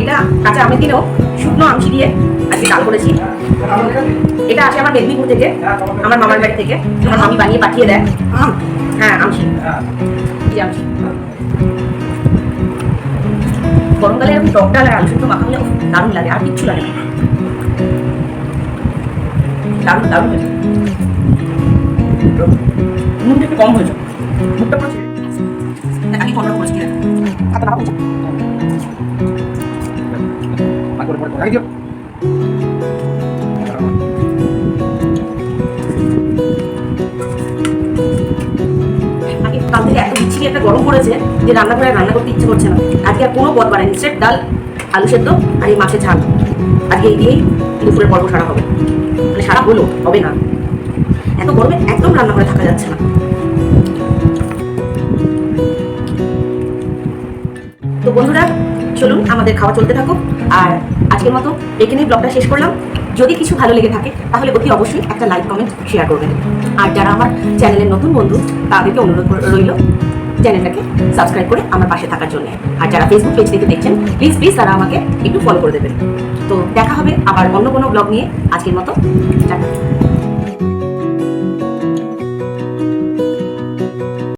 এটা কাঁচা আমের দিনেও শুকনো আমসি দিয়ে আজকে ডাল করেছি। এটা আসে আমার মেদিনীপুর থেকে আমার মামার বাড়ি থেকে। আমার মামি বানিয়ে পাঠিয়ে দেয়। হ্যাঁ আমসি জি আমসি গরমকালে এরকম টক ডাল আর আলু শুদ্ধ মাখা হলে দারুণ লাগে আর কিচ্ছু লাগে না। দারুণ দারুণ নুনটা একটু কম হয়েছে। মুখটা পুরো আমি পনেরো করেছি হাতে হয়েছে। আগে কাল থেকে এত বিচ্ছিরি একটা গরম পড়েছে যে রান্না করে রান্না করতে ইচ্ছে করছে না। আজকে আর কোনো পদ বানায়নি স্রেফ ডাল, আলু সেদ্ধ আর এই মাছের ঝাল। আজকে এই দিয়েই দুপুরের পর্ব সারা হবে। মানে সারা হলো, হবে না। এত গরমে একদম রান্না করে থাকা যাচ্ছে না। তো বন্ধুরা, চলুন আমাদের খাওয়া চলতে থাকুক। আর আজকের মতো এখানেই ব্লগটা শেষ করলাম। যদি কিছু ভালো লেগে থাকে, তাহলে অতি অবশ্যই একটা লাইক কমেন্ট শেয়ার করবেন। আর যারা আমার চ্যানেলের নতুন বন্ধু, তাদেরকে অনুরোধ রইল চ্যানেলটাকে সাবস্ক্রাইব করে আমার পাশে থাকার জন্য। আর যারা ফেসবুক পেজ থেকে দেখছেন প্লিজ প্লিজ তারা আমাকে একটু ফলো করে দেবেন। তো দেখা হবে আবার অন্য কোনো ব্লগ নিয়ে আজকের মতো। টাটা।